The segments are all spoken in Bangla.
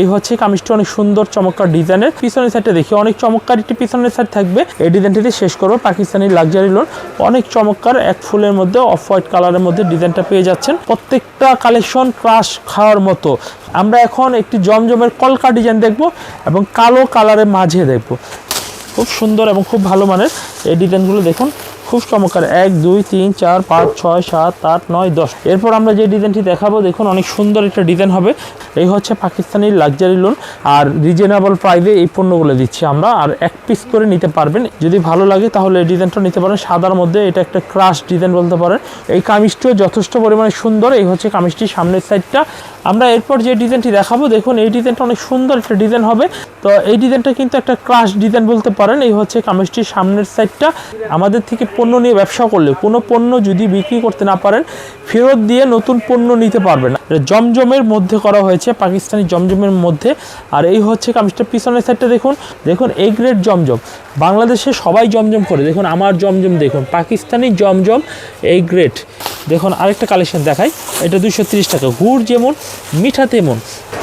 এই হচ্ছে কামিজটা অনেক সুন্দর চমৎকার ডিজাইনের। পিছনের সাইডটা দেখি, অনেক চমৎকার একটি পিছনের সাইড থাকবে। এই ডিজাইনটি শেষ করব, পাকিস্তানি লাক্সারি লোন অনেক চমৎকার, এক ফুলের মধ্যে অফ হোয়াইট কালারের মধ্যে ডিজাইনটা পেয়ে যাচ্ছেন। প্রত্যেকটা কালেকশন ক্রাশ খাওয়ার মতো। আমরা এখন একটি জমজমের কলকা ডিজাইন দেখব এবং কালো কালারের মাঝে দেখব। খুব সুন্দর এবং খুব ভালো মানের এই ডিজাইনগুলো দেখুন। খুব চমৎকার। এক, দুই, তিন, চার, পাঁচ, ছয়, সাত, আট, নয়, দশ। এরপর আমরা যে ডিজাইনটি দেখাবো, দেখুন, অনেক সুন্দর একটা ডিজাইন হবে। এই হচ্ছে পাকিস্তানি লাক্সারি লোন আর রিজনেবল প্রাইসে এই পণ্যগুলো দিচ্ছি আমরা। আর এক পিস করে নিতে পারবেন। যদি ভালো লাগে, তাহলে এই ডিজাইনটা নিতে পারেন। সাদার মধ্যে এটা একটা ক্রাশ ডিজাইন বলতে পারেন। এই কামিজটিও যথেষ্ট পরিমাণে সুন্দর। এই হচ্ছে কামিজটি সামনের সাইডটা। আমরা এরপর যে ডিজাইনটি দেখাবো, দেখুন, এই ডিজাইনটা অনেক সুন্দর একটা ডিজাইন হবে। তো এই ডিজাইনটা কিন্তু একটা ক্রাশ ডিজাইন বলতে পারেন। এই হচ্ছে কামিজটির সামনের সাইডটা। আমাদের থেকে পণ্য নিয়ে ব্যবসা করলে, কোনো পণ্য যদি বিক্রি করতে না পারেন, ফেরত দিয়ে নতুন পণ্য নিতে পারবেন এটা জমজমের মধ্যে করা হয়েছে, পাকিস্তানি জমজমের মধ্যে। আর এই হচ্ছে কামিজটা, পিছনের সাইডটা দেখুন। দেখুন এ গ্রেড জমজম। বাংলাদেশে সবাই জমজম করে। দেখুন, আমার জমজম দেখুন। পাকিস্তানি জমজম এই গ্রেড দেখুন, আরেকটা কালেকশন দেখাই। এটা দুশো টাকা। গুড় যেমন, মিঠা তেমন।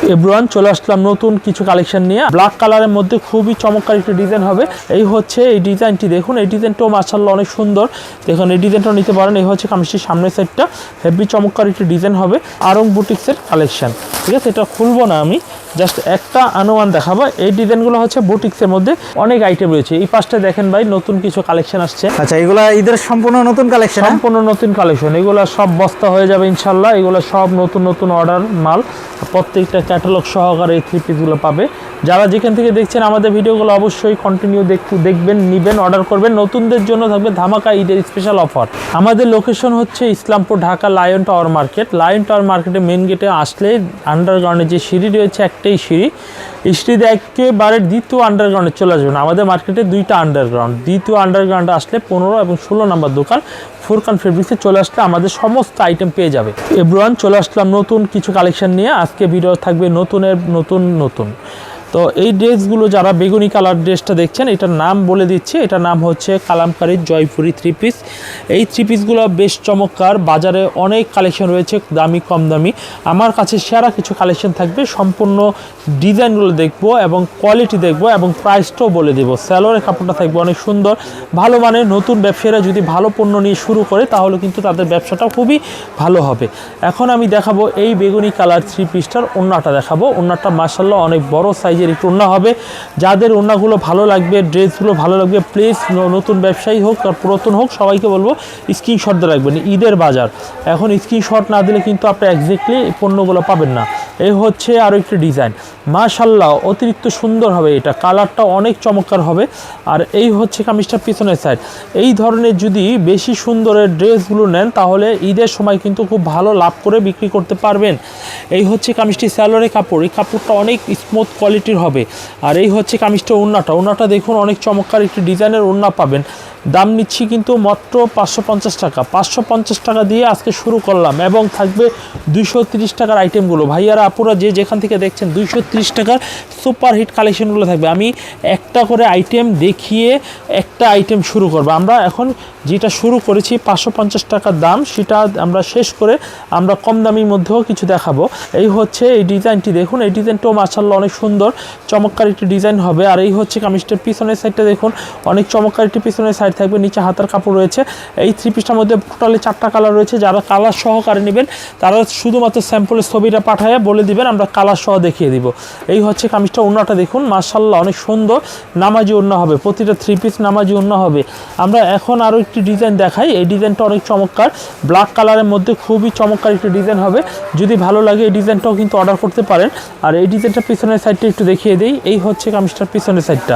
এব্রোয়ান চলে আসলাম নতুন কিছু কালেকশন নিয়ে। ব্ল্যাক কালারের মধ্যে খুবই চমৎকার একটি ডিজাইন হবে। এই হচ্ছে এই ডিজাইনটি দেখুন, এই ডিজাইনটাও মার্শাল্লাহ অনেক সুন্দর। দেখুন এই ডিজাইনটা নিতে পারেন। এই হচ্ছে কামিজটির সামনের সাইডটা হেভি চমৎকার একটি ডিজাইন হবে। আরং বুটিক্সের কালেকশান ঠিক আছে? এটা খুলবো না আমি। জাস্ট একটা আনুমান দেখাবো। এই ডিজাইনগুলো হচ্ছে বুটিক্সের মধ্যে অনেক আইটেম রয়েছে। এই পাশটা দেখেন ভাই নতুন কিছু কালেকশন আসছে। আচ্ছা এগুলা ঈদের সম্পূর্ণ নতুন কালেকশন সম্পূর্ণ নতুন কালেকশন এগুলো সব বস্তা হয়ে যাবে ইনশাল্লাহ এগুলো সব নতুন নতুন অর্ডার মাল। প্রত্যেকটা ক্যাটালগ সহকারে এই থ্রি পিসগুলো পাবে। যারা যেখান থেকে দেখছেন আমাদের ভিডিওগুলো অবশ্যই কন্টিনিউ দেখতে দেখবেন নেবেন অর্ডার করবেন। নতুনদের জন্য থাকবে ধামাকা ঈদের স্পেশাল অফার আমাদের লোকেশন হচ্ছে Islampur Dhaka Lion Tower market Lion Tower মার্কেটে মেন গেটে আসলে আন্ডারগ্রাউন্ডে যে সিঁড়ি রয়েছে একটাই সিঁড়ি। এই সিঁড়িতে একেবারে দ্বিতীয় আন্ডারগ্রাউন্ডে চলে আসবেন। আমাদের মার্কেটে দুইটা আন্ডারগ্রাউন্ড দ্বিতীয় আন্ডারগ্রাউন্ডে আসলে পনেরো এবং ষোলো নম্বর দোকান ফুরকান ফেব্রিক্সে চলে আসলে আমাদের সমস্ত আইটেম পেয়ে যাবে। এব্রোয়ান চলে আসলাম নতুন কিছু কালেকশন নিয়ে। আজকে ভিডিও থাকবে নতুনের, নতুন নতুন। তো এই ড্রেসগুলো যারা বেগুনি কালার ড্রেসটা দেখছেন, এটার নাম বলে দিচ্ছি। এটার নাম হচ্ছে কালামকারীর জয়পুরি থ্রি পিস এই থ্রি পিসগুলো বেশ চমৎকার। বাজারে অনেক কালেকশন রয়েছে, দামি, কম দামি। আমার কাছে সেরা কিছু কালেকশন থাকবে। সম্পূর্ণ ডিজাইনগুলো দেখব এবং কোয়ালিটি দেখব এবং প্রাইসটাও বলে দেবো। স্যালোরের কাপড়টা থাকবে অনেক সুন্দর। ভালো মানের নতুন ব্যবসায়ীরা যদি ভালো পণ্য নিয়ে শুরু করে, তাহলে কিন্তু তাদের ব্যবসাটা খুবই ভালো হবে। এখন আমি দেখাবো এই বেগুনি কালার থ্রি পিসটার ওন্নাটা দেখাবো। ওন্নাটা মার্শাল্লাহ অনেক বড় সাইজের একটু ওড়না হবে। যাদের ওড়নাগুলো ভালো লাগবে, ড্রেসগুলো ভালো লাগবে প্লিজ নতুন ব্যবসায়ী হোক আর পুরাতন হোক, সবাইকে বলব স্ক্রিনশট দিয়ে রাখবেন, ঈদের বাজার। এখন স্ক্রিনশট না দিলে কিন্তু আপনি একজ্যাক্টলি পণ্যগুলো পাবেন না। এই হচ্ছে আরও একটি ডিজাইন মাশাল্লাহ অতিরিক্ত সুন্দর হবে এটা। কালারটা অনেক চমৎকার হবে। আর এই হচ্ছে কামিজটার পিছনের সাইড এই ধরনের যদি বেশি সুন্দরের ড্রেসগুলো নেন, তাহলে ঈদের সময় কিন্তু খুব ভালো লাভ করে বিক্রি করতে পারবেন। এই হচ্ছে কামিজটি স্যালোরের কাপড়। এই কাপড়টা অনেক স্মুথ কোয়ালিটির হবে। আর এই হচ্ছে কামিজটা ওড়নাটা। ওড়নাটা দেখুন, অনেক চমৎকার একটি ডিজাইনের ওড়না পাবেন। দাম নিচ্ছি কিন্তু মাত্র পাঁচশো পঞ্চাশ টাকা। পাঁচশো পঞ্চাশ টাকা দিয়ে আজকে শুরু করলাম এবং থাকবে দুইশো তিরিশ টাকার আইটেমগুলো ভাইয়ারা, আপুরা যে যেখান থেকে দেখছেন, দুইশো তিরিশ টাকার সুপার হিট কালেকশনগুলো থাকবে। আমি একটা করে আইটেম দেখিয়ে একটা আইটেম শুরু করব। আমরা এখন যেটা শুরু করেছি পাঁচশো পঞ্চাশ টাকার দাম, সেটা আমরা শেষ করে আমরা কম দামির মধ্যেও কিছু দেখাবো। এই হচ্ছে এই ডিজাইনটি। দেখুন, এই ডিজাইনটাও মার্শাল্লাহ অনেক সুন্দর। চমৎকার একটি ডিজাইন হবে। আর এই হচ্ছে কামিজটার পিছনের সাইডটা দেখুন। অনেক চমৎকার একটি পিছনের সাইড থাকবে, নিচে হাতার কাপড় রয়েছে। এই থ্রি পিসটার মধ্যে টোটালি চারটা কালার রয়েছে, যারা কালার সহকারে নেবেন, তারা শুধুমাত্র স্যাম্পলের ছবিটা পাঠায় বলে দিবেন, আমরা কালার সহ দেখিয়ে দিব। এই হচ্ছে কামিজটা, ওড়নাটা দেখুন মার্শাল্লাহ অনেক সুন্দর, নামাজি ওড়না হবে, প্রতিটা থ্রি পিস নামাজি ওড়না হবে। আমরা এখন আরও একটি ডিজাইন দেখাই, এই ডিজাইনটা অনেক চমৎকার ব্ল্যাক কালারের মধ্যে খুবই চমৎকার একটি ডিজাইন হবে। যদি ভালো লাগে এই ডিজাইনটাও কিন্তু অর্ডার করতে পারেন। আর এই ডিজাইনটা পিছনের সাইডটা একটু দেখিয়ে দিই, এই হচ্ছে কামিজটার পিছনের সাইডটা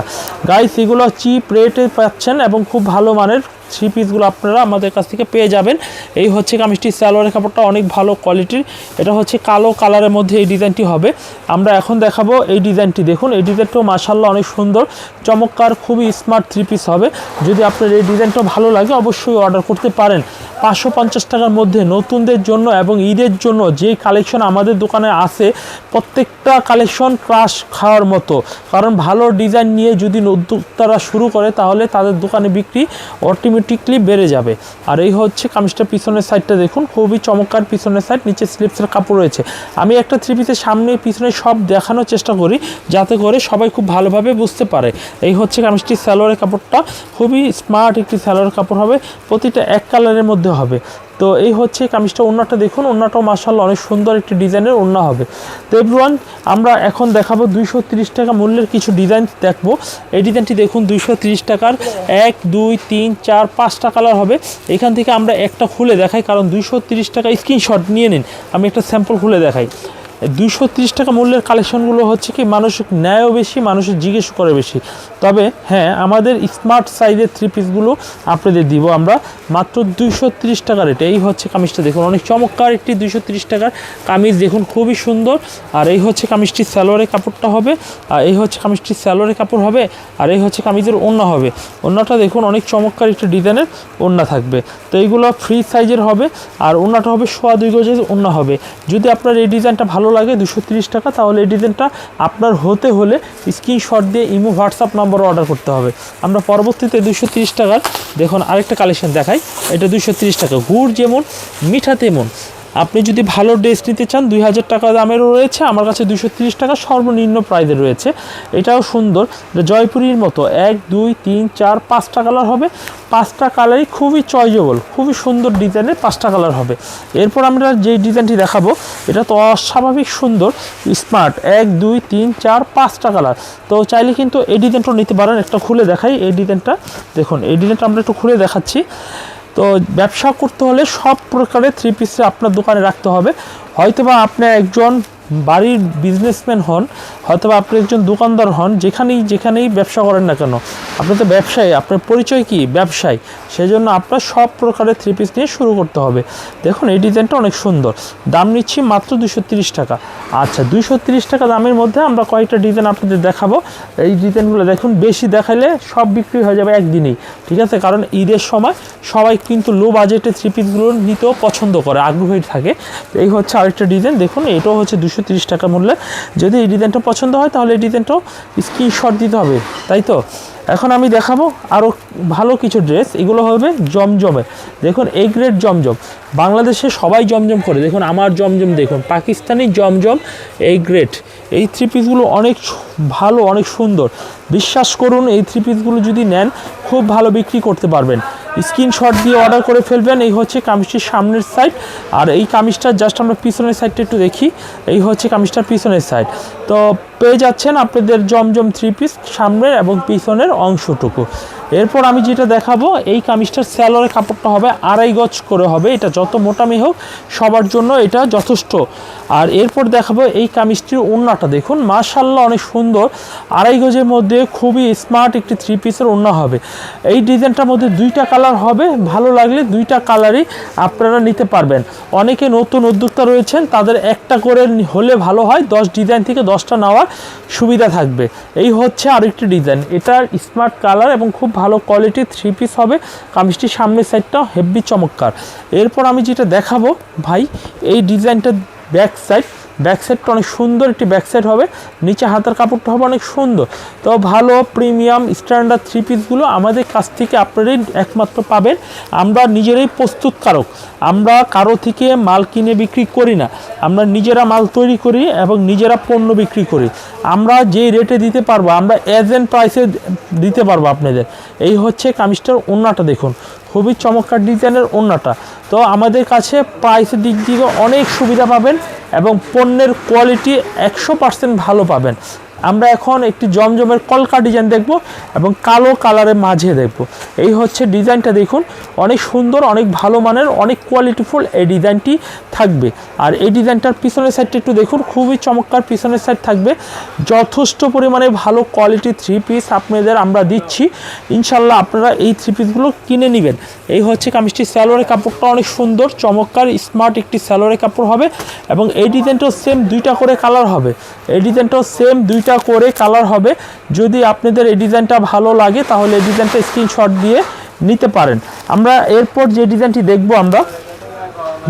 গাইস এগুলো চিপ রেটে পাচ্ছেন এবং খুব ভালো মানের থ্রি পিসগুলো আপনারা আমাদের কাছ থেকে পেয়ে যাবেন। এই হচ্ছে কামিজটি সালোয়ারের কাপড়টা অনেক ভালো কোয়ালিটির এটা হচ্ছে কালো কালারের মধ্যে এই ডিজাইনটি হবে। আমরা এখন দেখাবো এই ডিজাইনটি। দেখুন, এই ডিজাইনটাও মাসাল্লাহ অনেক সুন্দর। চমৎকার, খুবই স্মার্ট থ্রি পিস হবে। যদি আপনার এই ডিজাইনটা ভালো লাগে, অবশ্যই অর্ডার করতে পারেন। পাঁচশো পঞ্চাশ টাকার মধ্যে নতুনদের জন্য এবং ঈদের জন্য যে কালেকশন আমাদের দোকানে আছে, প্রত্যেকটা কালেকশন ক্রাশ খাওয়ার মতো। কারণ ভালো ডিজাইন নিয়ে যদি উদ্যোক্তারা শুরু করে, তাহলে তাদের দোকানে বিক্রি অটোমেটিক অটোমেটিকলি বেড়ে যাবে। আর এই হচ্ছে কামিজটা পিছনের সাইডটা দেখুন, খুবই চমৎকার পিছনের সাইড নিচে স্লিপসের কাপড় রয়েছে। আমি একটা থ্রি পিসের সামনে পিছনে সব দেখানোর চেষ্টা করি, যাতে করে সবাই খুব ভালোভাবে বুঝতে পারে। এই হচ্ছে কামিজটি স্যালোয়ারের কাপড়টা, খুবই স্মার্ট একটি স্যালোয়ারের কাপড় হবে, প্রতিটা এক কালারের মধ্যে হবে। তো এই হচ্ছে কামিজটা, ওড়নাটা দেখুন, ওড়নাটাও মাসাল্লাহ অনেক সুন্দর একটি ডিজাইনের ওড়না হবে। তো এভরিওয়ান আমরা এখন দেখাবো দুইশো টাকা মূল্যের কিছু ডিজাইন দেখব। এই ডিজাইনটি দেখুন, দুইশো টাকার এক, দুই, তিন, চার, পাঁচটা কালার হবে। এখান থেকে আমরা একটা খুলে দেখাই, কারণ দুইশো টাকা স্ক্রিনশট নিয়ে নিন, আমি একটা স্যাম্পল খুলে দেখাই। তিরিশ টাকা মূল্যের কালেকশনগুলো হচ্ছে কি মানুষ নেয়ও বেশি, মানুষের জিজ্ঞেস করে বেশি। তবে হ্যাঁ আমাদের স্মার্ট সাইজের থ্রি পিসগুলো আপনাদের দিব আমরা মাত্র দুইশো তিরিশ টাকা রেটে এই হচ্ছে কামিজটা দেখুন, অনেক চমৎকার একটি দুইশো তিরিশ টাকার কামিজ, দেখুন খুবই সুন্দর। আর এই হচ্ছে কামিজটি স্যালোয়ারের কাপড়টা হবে, আর এই হচ্ছে কামিজটি স্যালোয়ারের কাপড় হবে, আর এই হচ্ছে কামিজের ওড়না হবে। ওড়নাটা দেখুন, অনেক চমৎকার একটি ডিজাইনের ওড়না থাকবে। তো এইগুলো ফ্রি সাইজের হবে, আর ওড়নাটা হবে সোয়া দুই গজের ওড়না হবে। যদি আপনার এই ডিজাইনটা ভালো লাগে দুশো টাকা, তাহলে এই ডিজাইনটা আপনার হতে হলে স্ক্রিনশট দিয়ে ইমো হোয়াটসঅ্যাপ নম্বরে অর্ডার করতে হবে। আমরা পরবর্তীতে দুশো তিরিশ টাকার, দেখুন আরেকটা কালেকশন দেখাই। এটা দুশো তিরিশ টাকা। গুড় যেমন মিঠা তেমন আপনি যদি ভালো ড্রেস নিতে চান, দুই হাজার টাকা দামেরও রয়েছে, আমার কাছে দুশো তিরিশ টাকা সর্বনিম্ন প্রাইজে রয়েছে। এটাও সুন্দর জয়পুরীর মতো, এক, দুই, তিন, চার, পাঁচটা কালার হবে। পাঁচটা কালারই খুবই চয়েজেবল খুবই সুন্দর ডিজাইনের পাঁচটা কালার হবে। এরপর আমরা যে ডিজাইনটি দেখাবো, এটা তো অস্বাভাবিক সুন্দর, স্মার্ট, এক, দুই, তিন, চার, পাঁচটা কালার। তো চাইলে কিন্তু এই ডিজাইনটাও নিতে পারেন, একটা খুলে দেখাই এই ডিজাইনটা। দেখুন, এই ডিজাইনটা আমরা একটু খুলে দেখাচ্ছি। তো ব্যবসা করতে হলে সব প্রকারের থ্রি পিসে আপনার দোকানে রাখতে হবে। হয়তোবা আপনি একজন বাড়ির বিজনেসম্যান হন হয়তোবা আপনি একজন দোকানদার হন, যেখানেই যেখানেই ব্যবসা করেন না কেন আপনি তো ব্যবসায়ী, আপনার পরিচয় কি? ব্যবসায়ী। সেজন্য আপনার সব প্রকারের থ্রি পিস নিয়ে শুরু করতে হবে। দেখুন, এই ডিজাইনটা অনেক সুন্দর। দাম নিচ্ছি মাত্র দুশো টাকা। আচ্ছা দুশো টাকা দামের মধ্যে আমরা কয়েকটা ডিজাইন আপনাদের দেখাবো। এই ডিজাইনগুলো দেখুন, বেশি দেখালে সব বিক্রি হয়ে যাবে একদিনেই। ঠিক আছে? কারণ ঈদের সময় সবাই কিন্তু লো বাজেটের থ্রি পিসগুলো নিতেও পছন্দ করে, আগ্রহী থাকে। এই হচ্ছে আরেকটা ডিজাইন। দেখুন, এটাও হচ্ছে দুশো তিরিশ টাকা মূল্যে। যদি এই ডিজাইনটা পছন্দ হয়, তাহলে এই ডিজাইনটাও স্ক্রিনশট দিতে হবে, তাই তো? এখন আমি দেখাবো আরও ভালো কিছু ড্রেস এগুলো হবে জমজমে। দেখুন এই গ্রেড জমজম। বাংলাদেশে সবাই জমজম করে। দেখুন, আমার জমজম, দেখুন, পাকিস্তানি জমজম, এই গ্রেট এই থ্রি পিসগুলো অনেক ভালো, অনেক সুন্দর। বিশ্বাস করুন, এই থ্রি পিসগুলো যদি নেন, খুব ভালো বিক্রি করতে পারবেন। স্ক্রিনশট দিয়ে অর্ডার করে ফেলবেন, এই হচ্ছে কামিজটির সামনের সাইড আর এই কামিজটার জাস্ট আমরা পিছনের সাইডটা একটু দেখি, এই হচ্ছে কামিজটার পিছনের সাইড তো পেয়ে যাচ্ছেন আপনাদের জমজম থ্রি পিস সামনের এবং পিছনের অংশটুকু। এরপর আমি যেটা দেখাবো, এই কামিজটার স্যালোয়ারের কাপড়টা হবে আড়াই গজ করে হবে। এটা যত মোটামি হোক, সবার জন্য এটা যথেষ্ট। আর এরপর দেখাবো এই কামিজটির ওড়নাটা দেখুন মাশাল্লাহ অনেক সুন্দর। আড়াই গজের মধ্যে খুবই স্মার্ট একটি থ্রি পিসের ওড়না হবে। এই ডিজাইনটার মধ্যে দুইটা কালার হবে। ভালো লাগলে দুইটা কালারই আপনারা নিতে পারবেন। অনেকে নতুন উদ্যোক্তা রয়েছেন, তাদের একটা করে হলে ভালো হয়, দশ ডিজাইন থেকে দশটা নেওয়ার সুবিধা থাকবে। এই হচ্ছে আরেকটি ডিজাইন। এটার স্মার্ট কালার এবং খুব ভালো কোয়ালিটির থ্রি পিস হবে। কামিজটির সামনের সাইডটা হেভি চমৎকার। এরপর আমি যেটা দেখাবো, ভাই, এই ডিজাইনটা ব্যাক সাইড ব্যাক সাইডটা অনেক সুন্দর একটি ব্যাক সাইড হবে। নিচে হাতার কাপড়টা হবে অনেক সুন্দর। তো ভালো প্রিমিয়াম স্ট্যান্ডার্ড থ্রি পিসগুলো আমাদের কাছ থেকে আপনারাই একমাত্র পাবেন। আমরা নিজেরাই প্রস্তুতকারক। আমরা কারও থেকে মাল কিনে বিক্রি করি না। আমরা নিজেরা মাল তৈরি করি এবং নিজেরা পণ্য বিক্রি করি। আমরা যে রেটে দিতে পারব, আমরা এজেন্ট প্রাইসে দিতে পারব আপনাদের। এই হচ্ছে কামিজটার ওড়নাটা দেখুন। খুবই চমৎকার ডিজাইনের ওড়নাটা। তো আমাদের কাছে প্রাইসের দিক থেকে অনেক সুবিধা পাবেন এবং পণ্যের কোয়ালিটি একশো পার্সেন্ট ভালো পাবেন। আমরা এখন একটি জমজমের কলকা ডিজাইন দেখব এবং কালো কালারের মাঝে দেখব। এই হচ্ছে ডিজাইনটা দেখুন। অনেক সুন্দর, অনেক ভালো মানের, অনেক কোয়ালিটিফুল এই ডিজাইনটি থাকবে। আর এই ডিজাইনটার পিছনের সাইডটা একটু দেখুন, খুবই চমৎকার পিছনের সাইড থাকবে। যথেষ্ট পরিমাণে ভালো কোয়ালিটি থ্রি পিস আপনাদের আমরা দিচ্ছি। ইনশাল্লাহ আপনারা এই থ্রি পিসগুলো কিনে নেবেন। এই হচ্ছে কামিজটি স্যালোয়ারের কাপড়টা, অনেক সুন্দর, চমৎকার স্মার্ট একটি স্যালোয়ারের কাপড় হবে এবং এই ডিজাইনটাও সেম দুইটা করে কালার হবে। এই ডিজাইনটাও সেম দুইটা করে কালার হবে। যদি আপনাদের এই ডিজাইনটা ভালো লাগে, তাহলে এই ডিজাইনটা স্ক্রিনশট দিয়ে নিতে পারেন। আমরা এরপর যে ডিজাইনটি দেখব আমরা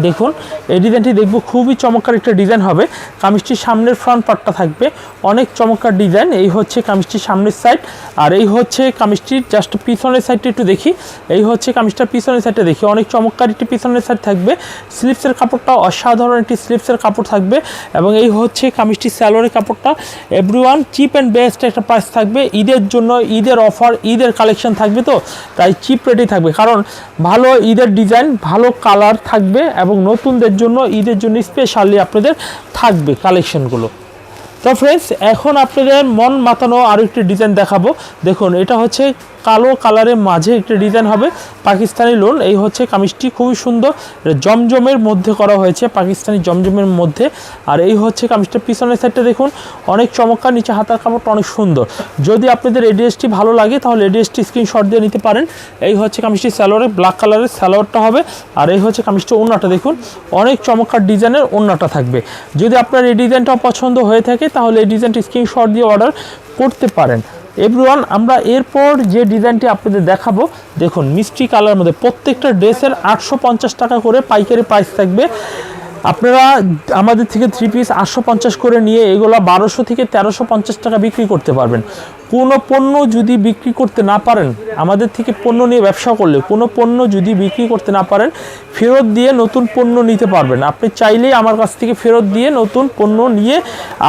দেখুন, এই ডিজাইনটি দেখব খুবই চমৎকার একটা ডিজাইন হবে। কামিজটির সামনের ফ্রন্ট পার্টটা থাকবে। অনেক চমৎকার ডিজাইন। এই হচ্ছে কামিজটির সামনের সাইড আর এই হচ্ছে কামিজটির জাস্ট পিছনের সাইডটা একটু দেখি। এই হচ্ছে কামিজটার পিছনের সাইডটা দেখি। অনেক চমৎকার একটি পিছনের সাইড থাকবে। স্লিপসের কাপড়টা অসাধারণ একটি স্লিপসের কাপড় থাকবে। এবং এই হচ্ছে কামিজটির স্যালোয়ারের কাপড়টা। এভরিওয়ান চিপ অ্যান্ড বেস্ট একটা প্রাইস থাকবে। ঈদের জন্য ঈদের অফার ঈদের কালেকশন থাকবে তো? তাই চিপ রেটে থাকবে। কারণ ভালো ঈদের ডিজাইন ভালো কালার থাকবে এবং নতুনদের জন্য, ঈদের জন্য স্পেশালি আপনাদের থাকবে কালেকশনগুলো তো ফ্রেন্ডস এখন আপনাদের মন মাতানো আরও একটি ডিজাইন দেখাবো। দেখুন, এটা হচ্ছে কালো কালারের মাঝে একটি ডিজাইন হবে পাকিস্তানি লোন এই হচ্ছে কামিজটি, খুবই সুন্দর। জমজমের মধ্যে করা হয়েছে, পাকিস্তানি জমজমের মধ্যে। আর এই হচ্ছে কামিজটার পিছনের সাইডটা দেখুন, অনেক চমৎকার, নিচে হাতার কাপড়টা অনেক সুন্দর। যদি আপনাদের এই ভালো লাগে, তাহলে এই ড্রেসটি স্ক্রিনশট দিয়ে নিতে পারেন। এই হচ্ছে কামিজটি স্যালোয়ারে ব্ল্যাক কালারের স্যালোয়ারটা হবে। আর এই হচ্ছে কামিজটি ওড়নাটা, দেখুন, অনেক চমৎকার ডিজাইনের ওড়নাটা থাকবে। যদি আপনার এই ডিজাইনটাও পছন্দ হয়ে থাকে, তাহলে এই ডিজাইনটি স্ক্রিনশট দিয়ে অর্ডার করতে পারেন। এভরিওয়ান আমরা এরপর যে ডিজাইনটি আপনাদের দেখাবো, দেখুন, মিষ্টি কালার মধ্যে প্রত্যেকটা ড্রেসের আটশো পঞ্চাশ টাকা করে পাইকারি প্রাইস থাকবে। আপনারা আমাদের থেকে থ্রি পিস আটশো পঞ্চাশ করে নিয়ে এগুলো বারোশো থেকে তেরোশো পঞ্চাশ টাকা বিক্রি করতে পারবেন। কোনো পণ্য যদি বিক্রি করতে না পারেন, আমাদের থেকে পণ্য নিয়ে ব্যবসা করলে কোনো পণ্য যদি বিক্রি করতে না পারেন, ফেরত দিয়ে নতুন পণ্য নিতে পারবেন। আপনি চাইলেই আমার কাছ থেকে ফেরত দিয়ে নতুন পণ্য নিয়ে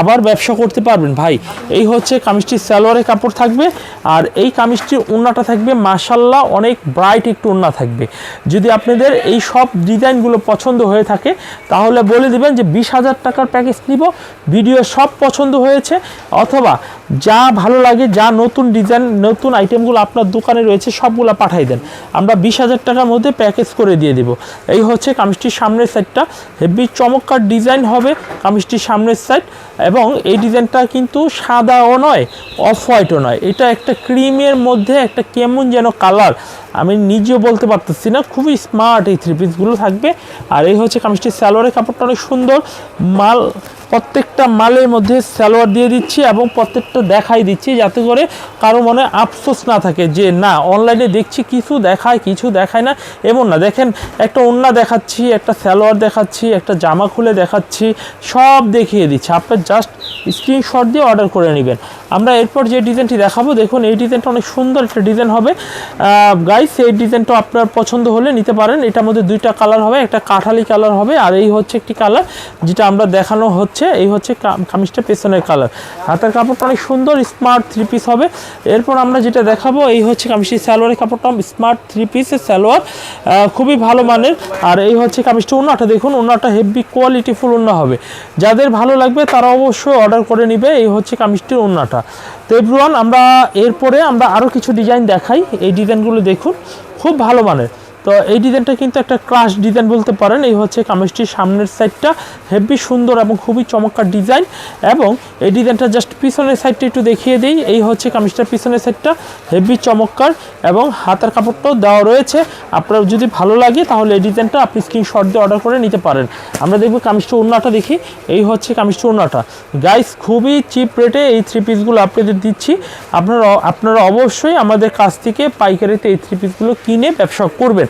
আবার ব্যবসা করতে পারবেন। ভাই, এই হচ্ছে কামিজটির সালোয়ারের কাপড় থাকবে আর এই কামিজটির উন্নাটা থাকবে মাসাল্লাহ অনেক ব্রাইট একটু উন্না থাকবে। যদি আপনাদের এই সব ডিজাইনগুলো পছন্দ হয়ে থাকে, তাহলে বলে দিবেন যে বিশ হাজার টাকার প্যাকেজ নিব, ভিডিও সব পছন্দ হয়েছে, অথবা যা ভালো লাগে যা নতুন ডিজাইন, নতুন আইটেমগুলো আপনার দোকানে রয়েছে, সবগুলো পাঠাই দেন। আমরা বিশ হাজার টাকার মধ্যে প্যাকেজ করে দিয়ে দেব। এই হচ্ছে কামিজটির সামনের সাইডটা হেভি চমৎকার ডিজাইন হবে কামিজটির সামনের সাইড এবং এই ডিজাইনটা কিন্তু সাদাও নয় অফ হোয়াইটও নয়। এটা একটা ক্রিমের মধ্যে একটা কেমন যেন কালার। আমি নিজেও বলতে পারতেছি না, খুবই স্মার্ট এই থ্রি পিসগুলো থাকবে। আর এই হচ্ছে কামিজটির স্যালোয়ারের কাপড়টা অনেক সুন্দর। মাল প্রত্যেকটা মালের মধ্যে সালোয়ার দিয়ে দিচ্ছি এবং প্রত্যেকটা দেখাই দিচ্ছি যাতে করে কারও মনে আফসোস না থাকে যে না অনলাইনে দেখছি কিছু দেখায় কিছু দেখায় না, এমন না। দেখেন, একটা ওন্না দেখাচ্ছি, একটা স্যালোয়ার দেখাচ্ছি, একটা জামা খুলে দেখাচ্ছি, সব দেখিয়ে দিচ্ছি। আপনার জাস্ট স্ক্রিনশট দিয়ে অর্ডার করে নেবেন। আমরা এরপর যে ডিজাইনটি দেখাবো দেখুন এই ডিজাইনটা অনেক সুন্দর একটা ডিজাইন হবে। গাইস এই ডিজাইনটা আপনার পছন্দ হলে নিতে পারেন। এটার মধ্যে দুইটা কালার হবে একটা কাঠালি কালার হবে আর এই হচ্ছে একটি কালার যেটা আমরা দেখানো হচ্ছে। এই হচ্ছে কামিজটা পেছনের কালার হাতের কাপড়টা অনেক সুন্দর স্মার্ট থ্রি পিস হবে। এরপর আমরা যেটা দেখাবো এই হচ্ছে কামিজটি সালোয়ারের কাপড়টা স্মার্ট থ্রি পিসের সালোয়ার। আহ, খুবই ভালো মানের। আর এই হচ্ছে কামিজটা ওনাটা দেখুন ওনাটা হেভি কোয়ালিটিফুল ওনা হবে। যাদের ভালো লাগবে তারা অবশ্যই অর্ডার করে নিবে, এই হচ্ছে কামিজটির ওনাটা তো এভরিওয়ান আমরা এরপরে আমরা আরও কিছু ডিজাইন দেখাই। এই ডিজাইনগুলো দেখুন, খুব ভালো মানের। তো এই ডিজাইনটা কিন্তু একটা ক্রাশ ডিজাইন বলতে পারেন। এই হচ্ছে কামিজটির সামনের সাইডটা হেভি সুন্দর এবং খুবই চমৎকার ডিজাইন এবং এই ডিজাইনটা জাস্ট পিছনের সাইডটা একটু দেখিয়ে দিই। এই হচ্ছে কামিজটার পিছনের সাইডটা হেভি চমৎকার এবং হাতার কাপড়টাও দেওয়া রয়েছে। আপনার যদি ভালো লাগে তাহলে এই ডিজাইনটা আপনি স্ক্রিনশট দিয়ে অর্ডার করে নিতে পারেন। আমরা দেখব কামিজটা ওড়নাটা দেখি। এই হচ্ছে কামিজটা ওড়নাটা। গাইস খুবই চিপ রেটে এই থ্রি পিসগুলো আপনাদের দিচ্ছি। আপনারা আপনারা অবশ্যই আমাদের কাছ থেকে পাইকারিতে এই থ্রি পিসগুলো কিনে ব্যবসা করবেন।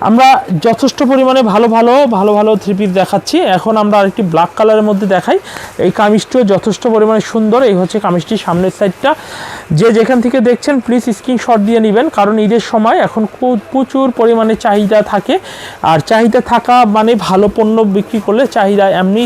আমরা যথেষ্ট পরিমাণে ভালো ভালো ভালো ভালো থ্রি পিস দেখাচ্ছি। এখন আমরা আরেকটি ব্ল্যাক কালারের মধ্যে দেখাই। এই কামিজটিও যথেষ্ট পরিমাণে সুন্দর। এই হচ্ছে কামিজটির সামনের সাইডটা যে যেখান থেকে দেখছেন প্লিজ স্ক্রিনশট দিয়ে নেবেন। কারণ ঈদের সময় এখন প্রচুর পরিমাণে চাহিদা থাকে। আর চাহিদা থাকা মানে ভালো পণ্য বিক্রি করলে চাহিদা এমনি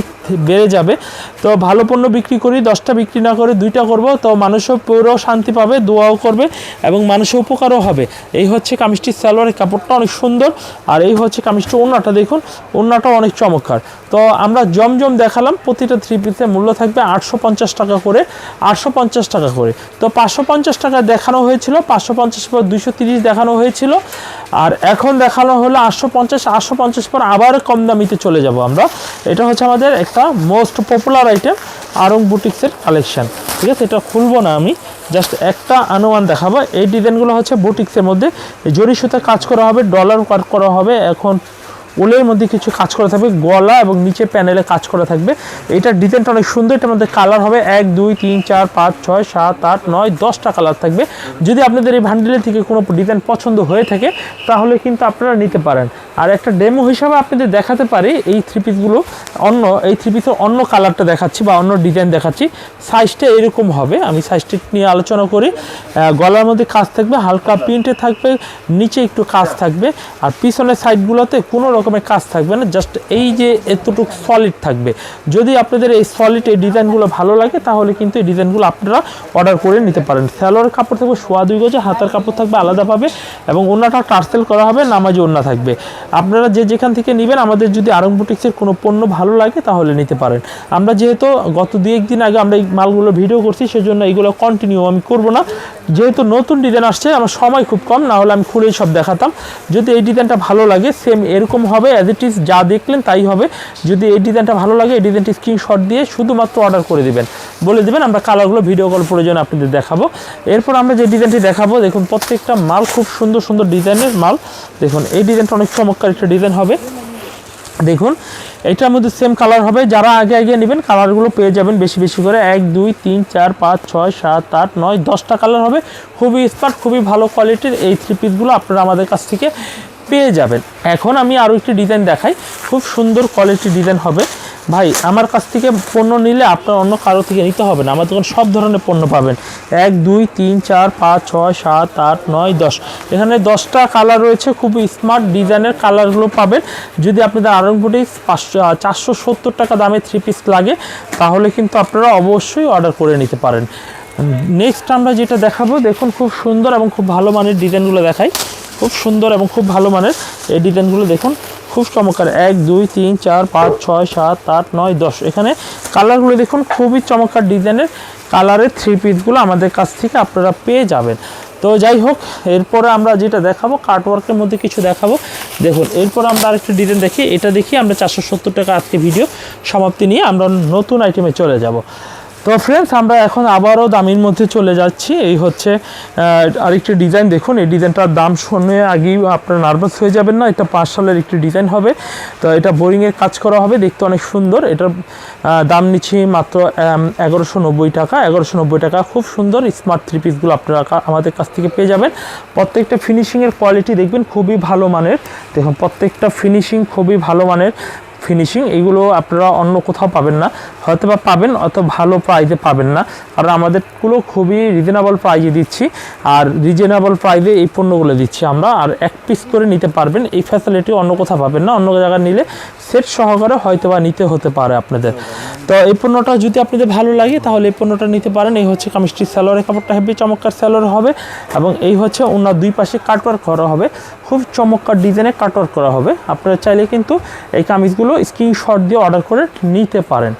বেড়ে যাবে। তো ভালো পণ্য বিক্রি করি, দশটা বিক্রি না করে দুইটা করব। তো মানুষও পুরো শান্তি পাবে, দোয়াও করবে এবং মানুষের উপকারও হবে। এই হচ্ছে কামিজটির সালোয়ারের কাপড়টা অনেক সুন্দর। আর এই হচ্ছে কামিজটা ওড়নাটা দেখুন, ওড়নাটাও অনেক চমৎকার। তো আমরা জমজম দেখালাম, প্রতিটা থ্রি পিসের মূল্য থাকবে আটশো পঞ্চাশ টাকা করে, আটশো পঞ্চাশ টাকা করে। তো পাঁচশো পঞ্চাশ টাকা দেখানো হয়েছিল, পাঁচশো পঞ্চাশ পর তিরিশ দেখানো হয়েছিল। আর এখন দেখানো হলো আটশো পঞ্চাশ আটশো পঞ্চাশ পর আবার কম দামিতে চলে যাব আমরা। এটা হচ্ছে আমাদের একটা মোস্ট পপুলার আইটেম আরং বুটিক্সের কালেকশন ঠিক আছে, এটা খুলবো না আমি জাস্ট একটা আনুমান দেখাবো। এই ডিজাইনগুলো হচ্ছে বুটিক্সের মধ্যে। জরি সুতা কাজ করা হবে, ডলার ওয়ার্ক করা হবে। এখন উলের মধ্যে কিছু কাজ করা থাকবে, গলা এবং নিচে প্যানেলে কাজ করা থাকবে। এটার ডিজাইনটা অনেক সুন্দর, এটার মধ্যে কালার হবে এক, দুই, তিন, চার, পাঁচ, ছয়, সাত, আট, নয়, দশটা কালার থাকবে। যদি আপনাদের এই ভান্ডিলের থেকে কোনো ডিজাইন পছন্দ হয়ে থাকে, তাহলে কিন্তু আপনারা নিতে পারেন। আর একটা ডেমো হিসাবে আপনাদের দেখাতে পারি, এই থ্রি পিসগুলো অন্য, এই থ্রি পিসের অন্য কালারটা দেখাচ্ছি বা অন্য ডিজাইন দেখাচ্ছি। সাইজটা এরকম হবে, আমি সাইজটা নিয়ে আলোচনা করি। গলার মধ্যে কাজ থাকবে, হালকা প্রিন্টে থাকবে, নিচে একটু কাজ থাকবে। আর পিছনের সাইডগুলোতে কোনো রকমের কাজ থাকবে না জাস্ট এই যে এতটুকু সলিড থাকবে। যদি আপনাদের এই সলিড এই ডিজাইনগুলো ভালো লাগে, তাহলে কিন্তু এই ডিজাইনগুলো আপনারা অর্ডার করে নিতে পারেন। স্যালোয়ার কাপড় থাকবে সোয়া দুই গজে, হাতার কাপড় থাকবে আলাদাভাবে এবং ওনাটা টার্সেল করা হবে, নামাজি ওন্না থাকবে। আপনারা যে যেখান থেকে নেবেন, আমাদের যদি আরং বুটিক্সের কোনো পণ্য ভালো লাগে, তাহলে নিতে পারেন। আমরা যেহেতু গত দু একদিন আগে আমরা এই মালগুলো ভিডিও করছি, সেজন্য এইগুলো কন্টিনিউ আমি করব না। যেহেতু নতুন ডিজাইন আসছে, আমার সময় খুব কম না হলে আমি খুলেই সব দেখাতাম। যদি এই ডিজাইনটা ভালো লাগে সেম এরকম হবে অ্যাজ ইট ইজ যা দেখলেন তাই হবে। যদি এই ডিজাইনটা ভালো লাগে, এই ডিজাইনটি স্ক্রিনশট দিয়ে শুধুমাত্র অর্ডার করে দিবেন। বলে দিবেন, আমরা কালারগুলো ভিডিও কল প্রয়োজন আপনাদের দেখাবো। এরপর আমরা যে ডিজাইনটি দেখাবো, দেখুন প্রত্যেকটা মাল খুব সুন্দর সুন্দর ডিজাইনের মাল। দেখুন, এই ডিজাইনটা অনেক চমৎকার একটা ডিজাইন হবে। দেখুন, এটার মধ্যে সেম কালার হবে। যারা আগে আগে নেবেন কালারগুলো পেয়ে যাবেন বেশি বেশি করে। এক, দুই, তিন, চার, পাঁচ, ছয়, সাত, আট, নয়, দশটা কালার হবে। খুবই স্মার্ট খুবই ভালো কোয়ালিটির এই থ্রি পিসগুলো আপনারা আমাদের কাছ থেকে পেয়ে যাবেন। এখন আমি আরও একটি ডিজাইন দেখাই। খুব সুন্দর কোয়ালিটির ডিজাইন হবে। ভাই, আমার কাছ থেকে পণ্য নিলে আপনার অন্য কারও থেকে নিতে হবে না। আমার দোকান সব ধরনের পণ্য পাবেন। এক, দুই, তিন, চার, পাঁচ, ছয়, সাত, আট, নয়, দশ। এখানে দশটা কালার রয়েছে, খুব স্মার্ট ডিজাইনের কালারগুলো পাবেন। যদি আপনাদের আরং বুটিক্স পাঁচশো চারশো সত্তর টাকা দামে থ্রি পিস লাগে, তাহলে কিন্তু আপনারা অবশ্যই অর্ডার করে নিতে পারেন। নেক্সট আমরা যেটা দেখাবো, দেখুন খুব সুন্দর এবং খুব ভালো মানের ডিজাইনগুলো দেখাই। খুব সুন্দর এবং খুব ভালো মানের এই ডিজাইনগুলো দেখুন। খুব চমৎকার। এক, দুই, তিন, চার, পাঁচ, ছয়, সাত, আট, নয়, দশ। এখানে কালারগুলো দেখুন, খুবই চমৎকার ডিজাইনের কালারের থ্রি পিসগুলো আমাদের কাছ থেকে আপনারা পেয়ে যাবেন। তো যাই হোক, এরপরে আমরা যেটা দেখাবো কার্টওয়ার্কের মধ্যে কিছু দেখাবো। দেখুন, এরপর আমরা আরেকটা ডিজাইন দেখি। এটা দেখি আমরা চারশো সত্তর টাকা আজকে ভিডিও সমাপ্তি নিয়ে আমরা নতুন আইটেমে চলে যাব। তো ফ্রেন্ডস আমরা এখন আবারও দামির মধ্যে চলে যাচ্ছি। এই হচ্ছে আরেকটি ডিজাইন দেখুন। এই ডিজাইনটার দাম শুনে আগেই আপনারা নার্ভাস হয়ে যাবেন না, এটা পাঁচ সালের একটি ডিজাইন হবে। তো এটা বোরিংয়ের কাজ করা হবে, দেখতে অনেক সুন্দর। এটার দাম নিচ্ছি মাত্র এগারোশো নব্বই টাকা। এগারোশো নব্বই টাকা, খুব সুন্দর স্মার্ট থ্রি পিসগুলো আপনারা আমাদের কাছ থেকে পেয়ে যাবেন। প্রত্যেকটা ফিনিশিংয়ের কোয়ালিটি দেখবেন খুবই ভালো মানের। দেখুন, প্রত্যেকটা ফিনিশিং খুবই ভালো মানের। ফিনিশিং এগুলো আপনারা অন্য কোথাও পাবেন না। হয়তো বা পাবেন অত ভালো প্রাইজে পাবেন না। কারণ আমাদেরগুলো খুবই রিজনেবল প্রাইজে দিচ্ছি। আর রিজনেবল প্রাইজে এই পণ্যগুলো দিচ্ছি আমরা। আর এক পিস করে নিতে পারবেন, এই ফ্যাসিলিটি অন্য কোথাও পাবেন না। অন্য জায়গায় নিলে সেট সহকারে হয়তো বা নিতে হতে পারে আপনাদের। তো এই পণ্যটা যদি আপনাদের ভালো লাগে, তাহলে এই পণ্যটা নিতে পারেন। এই হচ্ছে কামিজটি স্যালোয়ারের কাপড়টা হেভি চমৎকার স্যালোয়ার হবে। এবং এই হচ্ছে ওনার দুই পাশে কাটওয়ার্ক করা হবে। খুব চমৎকার ডিজাইনে কাটওয়ার্ক করা হবে। আপনারা চাইলে কিন্তু এই কামিজগুলো স্ক্রিনশট দিয়ে অর্ডার করে নিতে পারেন।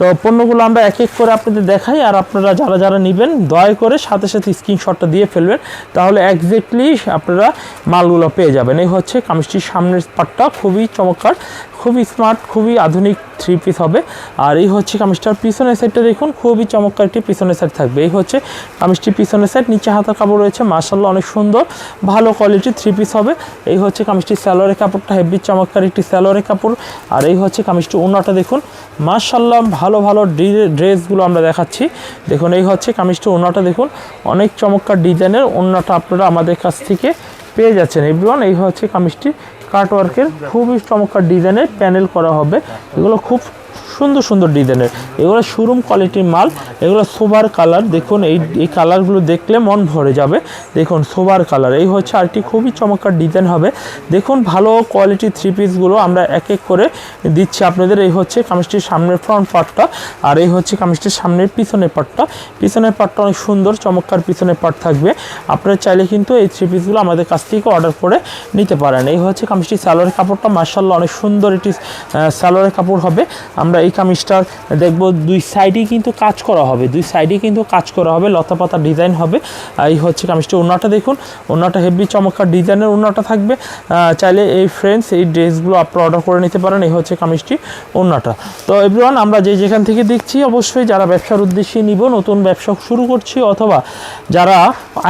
তো পণ্যগুলো আমরা এক এক করে আপনাদের দেখাই আর আপনারা যারা যারা নেবেন, দয়া করে সাথে সাথে স্ক্রিনশটটা দিয়ে ফেলবেন, তাহলে একজ্যাক্টলি আপনারা মালগুলো পেয়ে যাবেন। এই হচ্ছে কামিজটির সামনের পাটটা, খুবই চমৎকার, খুবই স্মার্ট খুবই আধুনিক থ্রি পিস হবে। আর এই হচ্ছে কামিজটার পিছনের সাইডটা দেখুন, খুবই চমৎকার একটি পিছনের সাইড থাকবে। এই হচ্ছে কামিজটির পিছনের সাইড নিচে হাতার কাপড় রয়েছে মার্শাল্লাহ অনেক সুন্দর, ভালো কোয়ালিটির থ্রি পিস হবে। এই হচ্ছে কামিজটির স্যালোয়ারের কাপড়টা হেভি চমৎকার একটি স্যালোয়ারের কাপড়। আর এই হচ্ছে কামিজটি ওনাটা দেখুন মার্শাল্লাহ ভালো ভালো ভালো ড্রেসগুলো আমরা দেখাচ্ছি। দেখুন, এই হচ্ছে কামিজটা ওনাটা দেখুন। অনেক চমৎকার ডিজাইনের ওনাটা আপনারা আমাদের কাছ থেকে পেয়ে যাচ্ছেন। এভরিওয়ান এই হচ্ছে কামিজটি কাটওয়ার্কের খুবই চমৎকার ডিজাইনের প্যানেল করা হবে। এগুলো খুব সুন্দর সুন্দর ডিজাইনের এগুলো শোরুম কোয়ালিটির মাল, এগুলো সোবার কালার দেখুন, এই এই কালারগুলো দেখলে মন ভরে যাবে। দেখুন সোবার কালার এই হচ্ছে আরেকটি খুবই চমৎকার ডিজাইন হবে। দেখুন, ভালো কোয়ালিটির থ্রি পিসগুলো আমরা এক এক করে দিচ্ছি আপনাদের। এই হচ্ছে কামিজটির সামনের ফ্রন্ট পার্টটা আর এই হচ্ছে কামিজটির সামনের পিছনের পার্টটা পিছনের পার্টটা অনেক সুন্দর, চমৎকার পিছনের পার্ট থাকবে। আপনারা চাইলে কিন্তু এই থ্রি পিসগুলো আমাদের কাছ থেকে অর্ডার করে নিতে পারেন। এই হচ্ছে কামিজটি সালোয়ারের কাপড়টা। মার্শাল্লাহ অনেক সুন্দর এটি সালোয়ারের কাপড় হবে। আমরা এই কামিজটার দেখব, দুই সাইডেই কিন্তু কাজ করা হবে। দুই সাইডেই কিন্তু কাজ করা হবে, লতা পাতা ডিজাইন হবে। এই হচ্ছে কামিজটা। ওনাটা দেখুন ওনাটা হেভি চমৎকার ডিজাইনের ওনাটা থাকবে। চাইলে এই ফ্রেন্ডস এই ড্রেসগুলো আপনারা অর্ডার করে নিতে পারেন। এই হচ্ছে কামিজটি ওনাটা তো এভরিওয়ান আমরা যে যেখান থেকে দেখছি, অবশ্যই যারা ব্যবসার উদ্দেশ্যে নিব, নতুন ব্যবসা শুরু করছি, অথবা যারা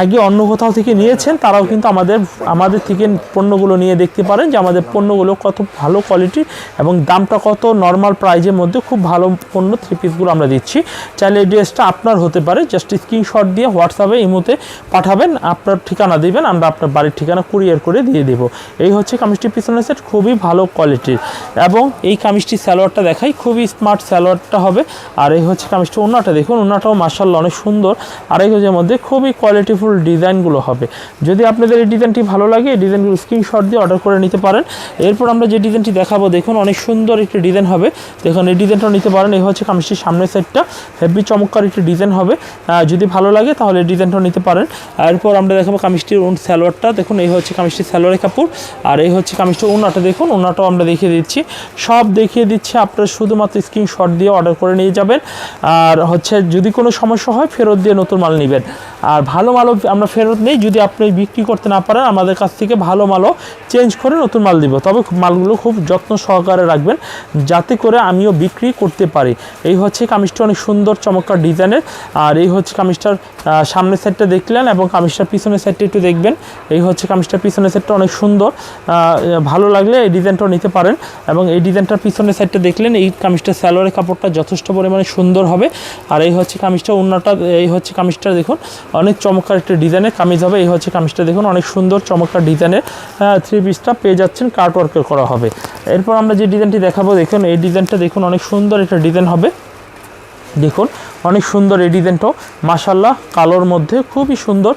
আগে অন্য কোথাও থেকে নিয়েছেন, তারাও কিন্তু আমাদের আমাদের থেকে পণ্যগুলো নিয়ে দেখতে পারেন যে আমাদের পণ্যগুলো কত ভালো কোয়ালিটি এবং দামটা কত নর্মাল প্রাইজের মধ্যে খুব ভালো পণ্য থ্রি পিসগুলো আমরা দিচ্ছি। চাইলে এই ড্রেসটা আপনার হতে পারে জাস্ট স্ক্রিনশট দিয়ে হোয়াটসঅ্যাপে ইমোতে পাঠাবেন, আপনার ঠিকানা দিবেন, আমরা আপনার বাড়ির ঠিকানা কুরিয়ার করে দিয়ে দেবো। এই হচ্ছে কামিজটির পিছনের সেট খুবই ভালো কোয়ালিটির এবং এই কামিজটি স্যালোয়ারটা দেখাই, খুবই স্মার্ট স্যালোয়ারটা হবে। আর এই হচ্ছে কামিজটি ওনাটা দেখুন ওনাটাও মার্শাল্লাহ অনেক সুন্দর। আর এই হচ্ছে মধ্যে খুবই কোয়ালিটিফুল ডিজাইনগুলো হবে। যদি আপনাদের এই ডিজাইনটি ভালো লাগে, এই ডিজাইনগুলো স্ক্রিনশট দিয়ে অর্ডার করে নিতে পারেন। এরপর আমরা যে ডিজাইনটি দেখাবো, দেখুন অনেক সুন্দর একটি ডিজাইন হবে। দেখুন এই ডিজাইনটাও নিতে পারেন। এই হচ্ছে কামিজটির সামনের সাইডটা হেভি চমৎকার একটি ডিজাইন হবে। যদি ভালো লাগে তাহলে এই ডিজাইনটাও নিতে পারেন। এরপর আমরা দেখাবো কামিজটির স্যালোয়ারটা দেখুন, এই হচ্ছে কামিজটির স্যালোয়ারের কাপড়। আর এই হচ্ছে কামিজটির ওনাটা দেখুন। ওনাটাও আমরা দেখিয়ে দিচ্ছি। সব দেখিয়ে দিচ্ছি। আপনারা শুধুমাত্র স্ক্রিনশট দিয়ে অর্ডার করে নিয়ে যাবেন। আর হচ্ছে যদি কোনো সমস্যা হয়, ফেরত দিয়ে নতুন মাল নেবেন। আর ভালো মালও আমরা ফেরত নেই, যদি আপনি বিক্রি করতে না পারেন, আমাদের কাছ থেকে ভালো মালও চেঞ্জ করে নতুন মাল দিব। তবে মালগুলো খুব যত্ন সহকারে রাখবেন, যাতে করে আমিও বিক্রি করতে পারি। এই হচ্ছে কামিজটা অনেক সুন্দর, চমৎকার ডিজাইনের। আর এই হচ্ছে কামিজটার সামনের সাইডটা দেখলেন এবং কামিজটার পিছনের সাইডটা একটু দেখবেন। এই হচ্ছে কামিজটার পিছনের সাইডটা অনেক সুন্দর ভালো লাগলে এই ডিজাইনটাও নিতে পারেন। এবং এই ডিজাইনটার পিছনের সাইডটা দেখলেন, এই কামিজটা স্যালোয়ারের কাপড়টা যথেষ্ট পরিমাণে সুন্দর হবে। আর এই হচ্ছে কামিজটা অন্যটা এই হচ্ছে কামিজটা দেখুন অনেক চমৎকার একটা ডিজাইনের কামিজ হবে। এই হচ্ছে কামিজটা দেখুন, অনেক সুন্দর চমৎকার ডিজাইনের থ্রি পিসটা পেয়ে যাচ্ছেন কার্ট ওয়ার্কের করা হবে। এরপর আমরা যে ডিজাইনটি দেখাবো, দেখুন, এই ডিজাইনটা দেখুন, অনেক সুন্দর একটা ডিজাইন হবে। দেখুন অনেক সুন্দর এই ডিজাইনটাও মাসাল্লাহ কালোর মধ্যে খুবই সুন্দর।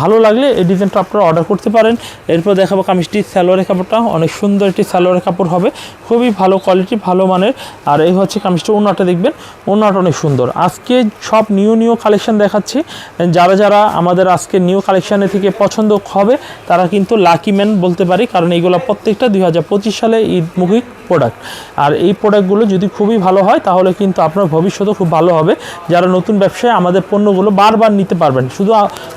ভালো লাগলে এই ডিজাইনটা আপনারা অর্ডার করতে পারেন। এরপর দেখাবো কামিজটি স্যালোয়ারের কাপড়টা। অনেক সুন্দর একটি স্যালোয়ারের কাপড় হবে। খুবই ভালো কোয়ালিটি ভালো মানের। আর এই হচ্ছে কামিজটা ওনাটা দেখবেন। ওনাটা অনেক সুন্দর। আজকে সব নিউ নিউ কালেকশন দেখাচ্ছি। যারা যারা আমাদের আজকে নিউ কালেকশানে থেকে পছন্দ হবে, তারা কিন্তু লাকি ম্যান বলতে পারি। কারণ এইগুলো প্রত্যেকটা দুই হাজার পঁচিশ সালে ঈদমুখী প্রোডাক্ট আর এই প্রোডাক্টগুলো যদি খুবই ভালো হয়, তাহলে কিন্তু আপনার ভবিষ্যতে খুব ভালো হবে। যারা নতুন ব্যবসায়, আমাদের পণ্যগুলো বারবার নিতে পারবেন। শুধু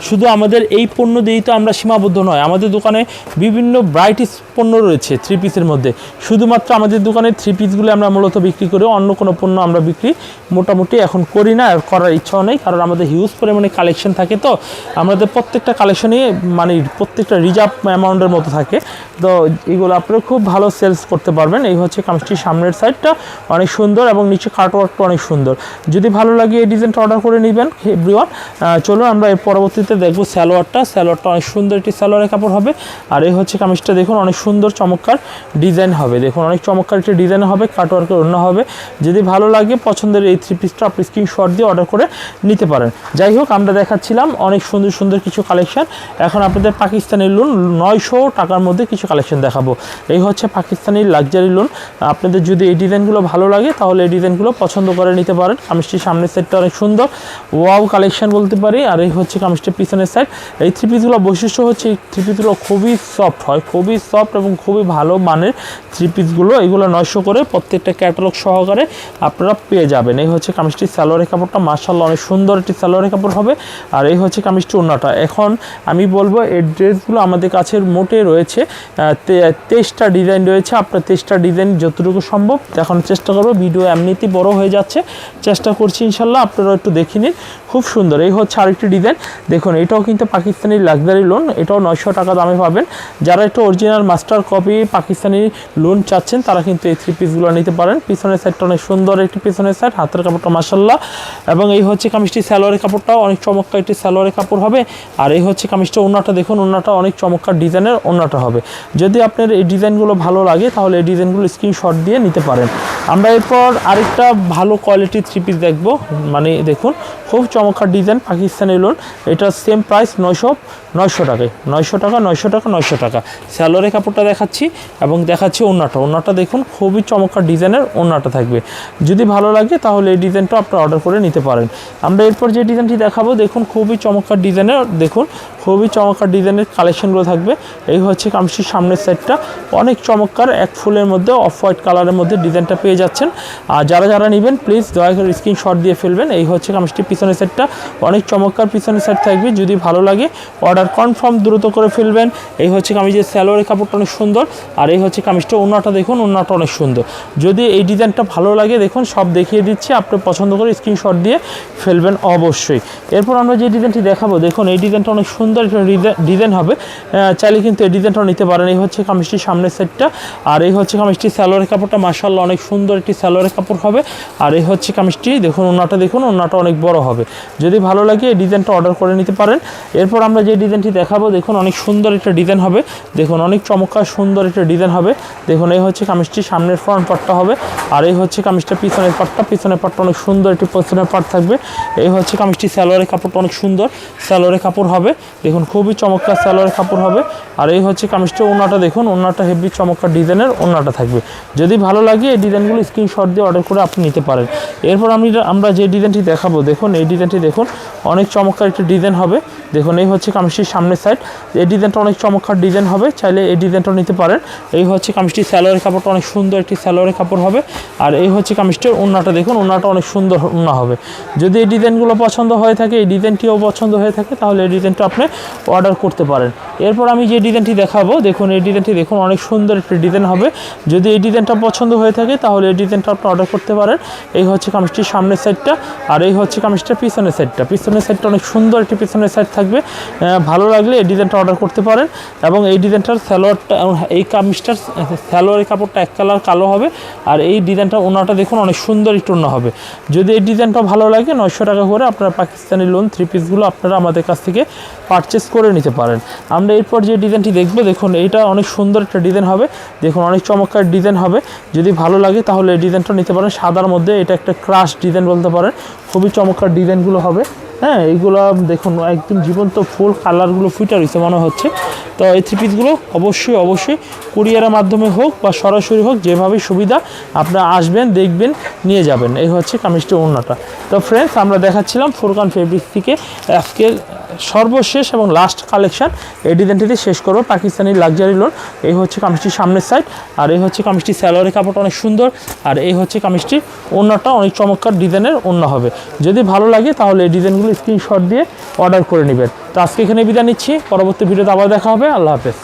শুধু আমাদের এই পণ্য দিয়েই তো আমরা সীমাবদ্ধ নয়, আমাদের দোকানে বিভিন্ন ব্রাইটিস পণ্য রয়েছে থ্রি পিসের মধ্যে। শুধুমাত্র আমাদের দোকানে থ্রি পিসগুলো আমরা মূলত বিক্রি করি, অন্য কোনো পণ্য আমরা বিক্রি মোটামুটি এখন করি না, আর করার ইচ্ছাও নেই, কারণ আমাদের হিউজ পরিমাণে কালেকশন থাকে তো, আমাদের প্রত্যেকটা কালেকশনই মানে প্রত্যেকটা রিজার্ভ অ্যামাউন্টের মতো থাকে। তো এগুলো আপনারা খুব ভালো সেলস করতে পারবেন, এই হচ্ছে কামিজটির সামনের সাইডটা অনেক সুন্দর এবং নিচে কাটওয়ার্কটা অনেক সুন্দর। যদি ভালো লাগে এই ডিজাইনটা অর্ডার করে নেবেন এভরিওয়ান চলুন আমরা এর পরবর্তীতে দেখব স্যালোয়ারটা স্যালোয়ারটা অনেক সুন্দর একটি স্যালোয়ারের কাপড় হবে। আর এই হচ্ছে কামিজটা, দেখুন, অনেক সুন্দর চমৎকার ডিজাইন হবে। দেখুন, অনেক চমৎকার একটি ডিজাইন হবে কাটওয়ার্কের অন্য হবে। যদি ভালো লাগে পছন্দের এই থ্রি পিসটা আপনি স্ক্রিনশট দিয়ে অর্ডার করে নিতে পারেন। যাই হোক, আমরা দেখাচ্ছিলাম অনেক সুন্দর সুন্দর কিছু কালেকশন এখন আপনাদের পাকিস্তানি লোন নয়শো টাকার মধ্যে কিছু কালেকশন দেখাবো। এই হচ্ছে পাকিস্তানি লাক্সারি লোন আপনাদের যদি এই ডিজাইনগুলো ভালো লাগে, তাহলে এই ডিজাইনগুলো পছন্দ করে নিতে পারেন। কামিজটির সামনের সাইডটা অনেক সুন্দর। ওয়াও কালেকশন বলতে পারি। আর এই হচ্ছে কামিজটির পিছনের সাইড এই থ্রি পিসগুলো বৈশিষ্ট্য হচ্ছে এই থ্রি পিসগুলো খুবই সফট হয়। খুবই সফট এবং খুবই ভালো মানের থ্রি পিসগুলো এগুলো নয়শো করে প্রত্যেকটা ক্যাটালগ সহকারে আপনারা পেয়ে যাবেন। এই হচ্ছে কামিজটির স্যালোয়ারের কাপড়টা। মার্শাল্লাহ অনেক সুন্দর একটি স্যালোয়ারের কাপড় হবে। আর এই হচ্ছে কামিজটি ওনাটা এখন আমি বলব, এই ড্রেসগুলো আমাদের কাছে মোটে রয়েছে। তেইশটা ডিজাইন রয়েছে। আপনার তেইশটা ডিজাইন যতটুকু সম্ভব দেখানোর চেষ্টা করব। ভিডিও এমনিতেই বড় হয়ে যাচ্ছে। চেষ্টা করছি ইনশাল্লাহ আপনারা একটু দেখে নিন। খুব সুন্দর, এই হচ্ছে আরেকটি ডিজাইন। দেখুন, এটাও কিন্তু পাকিস্তানি লাক্সারি লোন এটাও নয়শো টাকা দামে পাবেন। যারা একটু original master copy Pakistani lawn চাচ্ছেন, তারা কিন্তু এই থ্রি পিসগুলো নিতে পারেন। পিছনের সাইডটা অনেক সুন্দর একটি পিছনের সাইড হাতের কাপড়টা মাসাল্লাহ এবং এই হচ্ছে কামিজটি স্যালোয়ারের কাপড়টাও, অনেক চমৎকার একটি স্যালোয়ারের কাপড় হবে। আর এই হচ্ছে কামিজটা ওনাটা দেখুন ওনাটা অনেক চমৎকার ডিজাইনের ওনাটা হবে। যদি আপনার এই ডিজাইনগুলো ভালো লাগে, তাহলে এই ডিজাইনগুলো স্ক্রিনশট দিয়ে নিতে পারেন। আমরা এরপর আরেকটা ভালো কোয়ালিটির থ্রি পিস দেখব। মানে দেখুন খুব চমৎকার ডিজাইন পাকিস্তানি লোন এটা সেম প্রাইস নয়শো নয়শো টাকায় নয়শো টাকা নয়শো টাকা নয়শো টাকা। স্যালোরে কাপড়টা দেখাচ্ছি এবং দেখাচ্ছি ওন্নাটা ওন্নাটা দেখুন, খুবই চমৎকার ডিজাইনের ওন্নাটা থাকবে। যদি ভালো লাগে তাহলে এই ডিজাইনটা আপনি অর্ডার করে নিতে পারেন। আমরা এরপর যে ডিজাইনটি দেখাবো, দেখুন, খুবই চমৎকার ডিজাইনের, দেখুন, খুবই চমৎকার ডিজাইনের কালেকশনগুলো থাকবে। এই হচ্ছে কামশির সামনের সাইডটা অনেক চমৎকার, এক ফুলের মধ্যে অফ হোয়াইট কালারের মধ্যে ডিজাইনটা পেয়ে যাচ্ছেন। আর যারা যারা নেবেন প্লিজ দয়া করে স্ক্রিনশট দিয়ে ফেলবেন। এই হচ্ছে কামশির পিছনের সাইডটা অনেক চমৎকার পিছনের সাইড থাকবে। যদি ভালো লাগে অর্ডার কনফার্ম দ্রুত করে ফেলবেন। এই হচ্ছে কামিজের স্যালোয়ারের কাপড়টা অনেক সুন্দর। আর এই হচ্ছে কামিজটা ওনাটা দেখুন ওনাটা অনেক সুন্দর। যদি এই ডিজাইনটা ভালো লাগে, দেখুন, সব দেখিয়ে দিচ্ছি। আপনি পছন্দ করে স্ক্রিনশট দিয়ে ফেলবেন অবশ্যই। এরপর আমরা যে ডিজাইনটি দেখাবো, দেখুন, এই ডিজাইনটা অনেক সুন্দর একটা ডিজাইন হবে। চাইলে কিন্তু এই ডিজাইনটাও নিতে পারেন। এই হচ্ছে কামিজটির সামনের সেটটা আর এই হচ্ছে কামিজটির স্যালোয়ারের কাপড়টা মার্শাল্লাহ অনেক সুন্দর একটি স্যালোয়ারের কাপড় হবে। আর এই হচ্ছে কামিজটি, দেখুন ওনাটা দেখুন ওনাটা অনেক বড় হবে। যদি ভালো লাগে, এই ডিজাইনটা অর্ডার করে নিতে পারেন। এরপর আমরা যে ডিজাইনটি দেখাবো। দেখুন, অনেক সুন্দর একটা ডিজাইন হবে। দেখুন, অনেক চমৎকার সুন্দর একটা ডিজাইন হবে। দেখুন, এই হচ্ছে কামিজটির সামনের ফ্রন্ট পার্টটা হবে। আর এই হচ্ছে কামিজটা পিছনের পার্টটা পিছনের পার্টটা অনেক সুন্দর একটি পিছনের পার্ট থাকবে। এই হচ্ছে কামিজটি স্যালোয়ারের কাপড়টা অনেক সুন্দর। স্যালোয়ারের কাপড় হবে। দেখুন, খুবই চমৎকার স্যালোয়ারের কাপড় হবে। আর এই হচ্ছে কামিজটা ওনাটা দেখুন। ওনাটা হেভি চমৎকার ডিজাইনের ওনাটা থাকবে। যদি ভালো লাগে, এই ডিজাইনগুলো স্ক্রিনশট দিয়ে অর্ডার করে আপনি নিতে পারেন। এরপর আমি আমরা যে ডিজাইনটি দেখাবো, দেখুন, এই ডিজাইনটি দেখুন। অনেক চমৎকার একটি ডিজাইন হবে। দেখুন, এই হচ্ছে কামিজটির সামনের সাইড এই ডিজাইনটা অনেক চমৎকার ডিজাইন হবে, চাইলে এই ডিজাইনটা নিতে পারেন। এই হচ্ছে কামিজটির স্যালোয়ারের কাপড়টা, অনেক সুন্দর একটি স্যালোয়ারের কাপড় হবে। আর এই হচ্ছে কামিজটির ওনাটা দেখুন ওনাটা অনেক সুন্দর ওনা হবে। যদি এই ডিজাইনগুলো পছন্দ হয়ে থাকে, এই ডিজাইনটিও পছন্দ হয়ে থাকে, তাহলে এই ডিজাইনটা আপনি অর্ডার করতে পারেন। এরপর আমি যে ডিজাইনটি দেখাবো, দেখুন, এই ডিজাইনটি দেখুন, অনেক সুন্দর একটি ডিজাইন হবে। যদি এই ডিজাইনটা পছন্দ হয়ে থাকে, তাহলে এই ডিজাইনটা আপনি অর্ডার করতে পারেন। এই হচ্ছে কামিজটির সামনের সাইডটা আর এই হচ্ছে কামিজটার পিছনের সাইডটা পিছনের সাইডটা অনেক সুন্দর একটি পিছনের সাইড থাকবে। ভালো লাগলে এই ডিজাইনটা অর্ডার করতে পারেন এবং এই ডিজাইনটার স্যালোয়ারটা এই কামিজটার স্যালোয়ারের কাপড়টা এক কালার কালো হবে আর এই ডিজাইনটা ওনাটা দেখুন অনেক সুন্দর একটু হবে। যদি এই ডিজাইনটা ভালো লাগে নয়শো টাকা করে আপনারা পাকিস্তানি লোন থ্রি পিসগুলো আপনারা আমাদের কাছ থেকে পারচেস করে নিতে পারেন। আমরা এরপর যে ডিজাইনটি দেখব, দেখুন এইটা অনেক সুন্দর একটা ডিজাইন হবে। দেখুন অনেক চমৎকার ডিজাইন হবে। যদি ভালো লাগে তাহলে এই ডিজাইনটা নিতে পারেন। সাদার মধ্যে এটা একটা ক্রাশ ডিজাইন বলতে পারেন। খুবই চমৎকার ডিজাইনগুলো হবে। হ্যাঁ এইগুলো দেখুন, একদম জীবন্ত ফুল কালারগুলো ফিটার হয়েছে মনে হচ্ছে। তো এই থ্রি পিসগুলো অবশ্যই অবশ্যই কুরিয়ারের মাধ্যমে হোক বা সরাসরি হোক, যেভাবে সুবিধা আপনারা আসবেন, দেখবেন, নিয়ে যাবেন। এই হচ্ছে কামিজটি ওড়নাটা। তো ফ্রেন্ডস আমরা দেখাচ্ছিলাম ফুরকান ফেব্রিক থেকে আজকে সর্বশেষ এবং লাস্ট কালেকশন এই ডিজাইনটিতে শেষ করব, পাকিস্তানি লাক্সারি লোন এই হচ্ছে কামিজটির সামনের সাইড আর এই হচ্ছে কামিজটির স্যালোয়ারের কাপড়টা অনেক সুন্দর, আর এই হচ্ছে কামিজটির ওড়নাটা অনেক চমৎকার ডিজাইনের ওড়না হবে। যদি ভালো লাগে তাহলে এই ডিজাইনগুলো স্ক্রিনশট দিয়ে অর্ডার করে নেবেন। তো আজকে এখানে বিদায় নিচ্ছি। পরবর্তী ভিডিওতে আবার দেখা হবে। আল্লাহ হাফেজ।